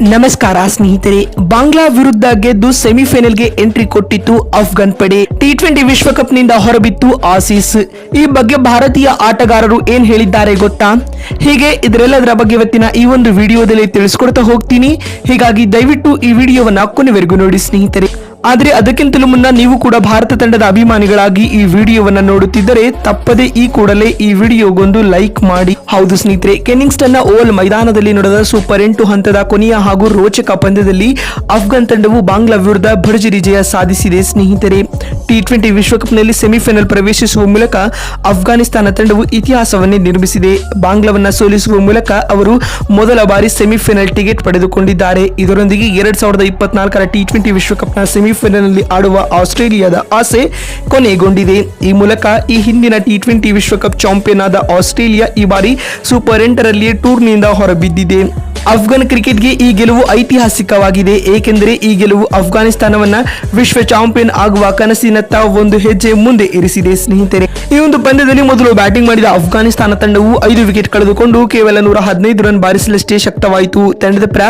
ನಮಸ್ಕಾರ ಸ್ನೇಹಿತರೆ, ಬಾಂಗ್ಲಾ ವಿರುದ್ಧ ಗೆದ್ದು ಸೆಮಿಫೈನಲ್ಗೆ ಎಂಟ್ರಿ ಕೊಟ್ಟಿತ್ತು ಅಫ್ಘಾನ್ ಪಡೆ. ಟಿ ಟ್ವೆಂಟಿ ವಿಶ್ವಕಪ್ನಿಂದ ಹೊರಬಿತ್ತು ಆಸೀಸ್. ಈ ಬಗ್ಗೆ ಭಾರತೀಯ ಆಟಗಾರರು ಏನ್ ಹೇಳಿದ್ದಾರೆ ಗೊತ್ತಾ? ಹೀಗೆ ಇದರೆಲ್ಲದರ ಬಗ್ಗೆ ಇವತ್ತಿನ ಈ ಒಂದು ವಿಡಿಯೋದಲ್ಲಿ ತಿಳಿಸ್ಕೊಡ್ತಾ ಹೋಗ್ತೀನಿ. ಹೀಗಾಗಿ ದಯವಿಟ್ಟು ಈ ವಿಡಿಯೋವನ್ನ ಕೊನೆವರೆಗೂ ನೋಡಿ ಸ್ನೇಹಿತರೆ. ಆದ್ರೆ ಅದಕ್ಕಿಂತಲೂ ಮುನ್ನ ನೀವು ಕೂಡ ಭಾರತ ತಂಡದ ಅಭಿಮಾನಿಗಳಾಗಿ ಈ ವಿಡಿಯೋವನ್ನು ನೋಡುತ್ತಿದ್ದರೆ ತಪ್ಪದೆ ಈ ಕೂಡಲೇ ಈ ವಿಡಿಯೋಗೊಂದು ಲೈಕ್ ಮಾಡಿ. ಹೌದು ಸ್ನೇಹಿತರೆ ಕೆನಿಂಗ್ಸ್ಟನ್ನ ಓವಲ್ ಮೈದಾನದಲ್ಲಿ ನಡೆದ ಸೂಪರ್ ಎಂಟು ಹಂತದ ಕೊನೆಯ ಹಾಗೂ ರೋಚಕ ಪಂದ್ಯದಲ್ಲಿ ಅಫ್ಘಾನ್ ತಂಡವು ಬಾಂಗ್ಲಾ ವಿರುದ್ಧ ಭರ್ಜರಿ ಜಯ ಸಾಧಿಸಿದೆ ಸ್ನೇಹಿತರೆ. ಟಿ ಟ್ವೆಂಟಿ ವಿಶ್ವಕಪ್ನಲ್ಲಿ ಸೆಮಿಫೈನಲ್ ಪ್ರವೇಶಿಸುವ ಮೂಲಕ ಅಫ್ಘಾನಿಸ್ತಾನ ತಂಡವು ಇತಿಹಾಸವನ್ನೇ ನಿರ್ಮಿಸಿದೆ. ಬಾಂಗ್ಲಾವನ್ನ ಸೋಲಿಸುವ ಮೂಲಕ ಅವರು ಮೊದಲ ಬಾರಿ ಸೆಮಿಫೈನಲ್ ಟಿಕೆಟ್ ಪಡೆದುಕೊಂಡಿದ್ದಾರೆ. ಇದರೊಂದಿಗೆ ಎರಡ್ ಸಾವಿರದ ಇಪ್ಪತ್ನಾಲ್ಕರ ಟಿ ಟ್ವೆಂಟಿ ವಿಶ್ವಕಪ್ನ ಸೆಮಿಫೈನಲ್ನಲ್ಲಿ ಆಡುವ ಆಸ್ಟ್ರೇಲಿಯಾದ ಆಸೆ ಕೊನೆಗೊಂಡಿದೆ. ಈ ಮೂಲಕ ಈ ಹಿಂದಿನ ಟಿ ಟ್ವೆಂಟಿ ವಿಶ್ವಕಪ್ ಚಾಂಪಿಯನ್ ಆದ ಆಸ್ಟ್ರೇಲಿಯಾ ಈ ಬಾರಿ ಸೂಪರ್ ಎಂಟರಲ್ಲಿ ಟೂರ್ನಿಯಿಂದ ಹೊರಬಿದ್ದಿದೆ. ಅಫ್ಘಾನ್ ಕ್ರಿಕೆಟ್ಗೆ ಈ ಗೆಲುವು ಐತಿಹಾಸಿಕವಾಗಿದೆ, ಏಕೆಂದರೆ ಈ ಗೆಲುವು ಅಫ್ಘಾನಿಸ್ತಾನವನ್ನ ವಿಶ್ವ ಚಾಂಪಿಯನ್ ಆಗುವ ಕನಸಿನತ್ತ ಒಂದು ಹೆಜ್ಜೆ ಮುಂದೆ ಇರಿಸಿದೆ, ಸ್ನೇಹಿತರೆ. ಈ ಒಂದು ಪಂದ್ಯದಲ್ಲಿ ಮೊದಲು ಬ್ಯಾಟಿಂಗ್ ಮಾಡಿದ ಅಫ್ಘಾನಿಸ್ತಾನ ತಂಡವು ಐದು ವಿಕೆಟ್ ಕಳೆದುಕೊಂಡು ಕೇವಲ ನೂರ ಹದಿನೈದು ರನ್ ಬಾರಿಸಲಷ್ಟೇ ಶಕ್ತವಾಯಿತು. ತಂಡದ ಪರ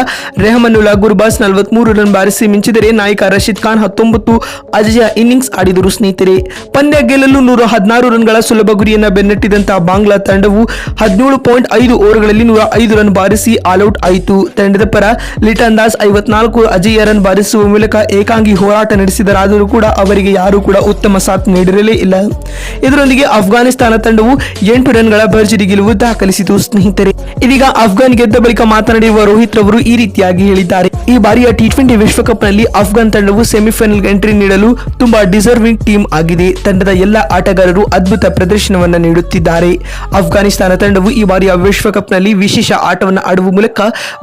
ರೆಹಮನುಲ್ಲಾ ಗುರ್ಬಾಸ್ ನಲವತ್ಮೂರು ರನ್ ಬಾರಿಸಿ ಮಿಂಚಿದರೆ ನಾಯಕ ರಶೀದ್ ಖಾನ್ ಹತ್ತೊಂಬತ್ತು ಅಜಯ ಇನ್ನಿಂಗ್ಸ್ ಆಡಿದರು, ಸ್ನೇಹಿತರೆ. ಪಂದ್ಯ ಗೆಲ್ಲಲು ನೂರ ಹದಿನಾರು ರನ್ಗಳ ಸುಲಭ ಗುರಿಯನ್ನ ಬೆನ್ನಟ್ಟಿದಂತಹ ಬಾಂಗ್ಲಾ ತಂಡವು ಹದಿನೇಳು ಪಾಯಿಂಟ್ ಐದು ಓವರ್ಗಳಲ್ಲಿ ನೂರ ಐದು ರನ್ ಬಾರಿಸಿ ಆಲ್ಔಟ್ ಆಯಿತು ತಂಡದ ಪರ ಲಿಟನ್ ದಾಸ್ ಐವತ್ನಾಲ್ಕು, ಅಜೇಯ ರನ್ ಬಾರಿಸುವ ಮೂಲಕ ಏಕಾಂಗಿ ಹೋರಾಟ ನಡೆಸಿದರಾದರೂ ಕೂಡ ಅವರಿಗೆ ಯಾರೂ ಕೂಡ ಉತ್ತಮ ಸಾಥ್ ನೀಡಿರಲೇ ಇಲ್ಲ. ಇದರೊಂದಿಗೆ ಅಫ್ಘಾನಿಸ್ತಾನ ತಂಡವು ಎಂಟು ರನ್ಗಳ ಭರ್ಜರಿ ಗೆಲುವು ದಾಖಲಿಸಿತು. ಸ್ನೇಹಿತರೆ, ಇದೀಗ ಅಫ್ಘಾನ್ ಗೆದ್ದ ಬಳಿಕ ಮಾತನಾಡಿರುವ ರೋಹಿತ್ ರವರು ಈ ರೀತಿಯಾಗಿ ಹೇಳಿದ್ದಾರೆ. ಈ ಬಾರಿಯ ಟಿ ಟ್ವೆಂಟಿ ವಿಶ್ವಕಪ್ನಲ್ಲಿ ಅಫ್ಘಾನ್ ತಂಡವು ಸೆಮಿಫೈನಲ್ ಎಂಟ್ರಿ ನೀಡಲು ತುಂಬಾ ಡಿಸರ್ವಿಂಗ್ ಟೀಮ್ ಆಗಿದೆ. ತಂಡದ ಎಲ್ಲ ಆಟಗಾರರು ಅದ್ಭುತ ಪ್ರದರ್ಶನವನ್ನು ನೀಡುತ್ತಿದ್ದಾರೆ. ಅಫ್ಘಾನಿಸ್ತಾನ ತಂಡವು ಈ ಬಾರಿಯ ವಿಶ್ವಕಪ್ನಲ್ಲಿ ವಿಶೇಷ ಆಟವನ್ನು ಆಡುವ ಮೂಲಕ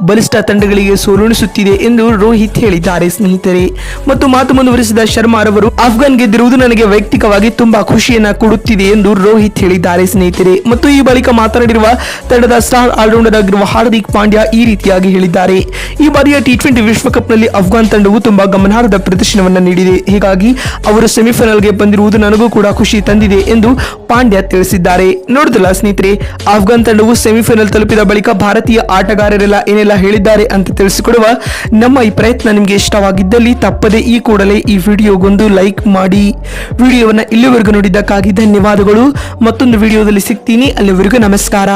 ಬಲಿಷ್ಠ ತಂಡಗಳಿಗೆ ಸೋಲುಣಿಸುತ್ತಿದೆ ಎಂದು ರೋಹಿತ್ ಹೇಳಿದ್ದಾರೆ. ಸ್ನೇಹಿತರೆ, ಮತ್ತು ಮಾತು ಮುಂದುವರಿಸಿದ ಶರ್ಮಾ ರವರು ಅಫ್ಘಾನ್ ಗೆದ್ದಿರುವುದು ನನಗೆ ವೈಯಕ್ತಿಕವಾಗಿ ತುಂಬಾ ಖುಷಿಯನ್ನ ಕೊಡುತ್ತಿದೆ ಎಂದು ರೋಹಿತ್ ಹೇಳಿದ್ದಾರೆ. ಸ್ನೇಹಿತರೆ, ಮತ್ತು ಈ ಬಳಿಕ ಮಾತನಾಡಿರುವ ತಂಡದ ಸ್ಟಾರ್ ಆಲ್ರೌಂಡರ್ ಆಗಿರುವ ಹಾರ್ದಿಕ್ ಪಾಂಡ್ಯ ಈ ರೀತಿಯಾಗಿ ಹೇಳಿದ್ದಾರೆ. ಈ ಬಾರಿಯ ಟಿ ಟ್ವೆಂಟಿ ವಿಶ್ವಕಪ್ನಲ್ಲಿ ಅಫ್ಘಾನ್ ತಂಡವು ತುಂಬಾ ಗಮನಾರ್ಹದ ಪ್ರದರ್ಶನವನ್ನು ನೀಡಿದೆ. ಹೀಗಾಗಿ ಅವರು ಸೆಮಿಫೈನಲ್ಗೆ ಬಂದಿರುವುದು ನನಗೂ ಕೂಡ ಖುಷಿ ತಂದಿದೆ ಎಂದು ಪಾಂಡ್ಯ ತಿಳಿಸಿದ್ದಾರೆ. ನೋಡಿದಲ್ಲ ಸ್ನೇಹಿತರೆ ಅಫ್ಘಾನ್ ತಂಡವು ಸೆಮಿಫೈನಲ್ ತಲುಪಿದ ಬಳಿಕ ಭಾರತೀಯ ಆಟಗಾರರೆಲ್ಲ ಏನೆಲ್ಲ ಹೇಳಿದ್ದಾರೆ ಅಂತ ತಿಳಿಸಿಕೊಡುವ ನಮ್ಮ ಈ ಪ್ರಯತ್ನ ನಿಮಗೆ ಇಷ್ಟವಾಗಿದ್ದಲ್ಲಿ ತಪ್ಪದೆ ಈ ಕೂಡಲೇ ಈ ವಿಡಿಯೋಗೊಂದು ಲೈಕ್ ಮಾಡಿ. ವಿಡಿಯೋವನ್ನ ಇಲ್ಲಿವರೆಗೂ ನೋಡಿದ್ದಕ್ಕಾಗಿ ಧನ್ಯವಾದಗಳು. ಮತ್ತೊಂದು ವಿಡಿಯೋದಲ್ಲಿ ಸಿಗ್ತೀನಿ. ಅಲ್ಲಿವರೆಗೂ ನಮಸ್ಕಾರ.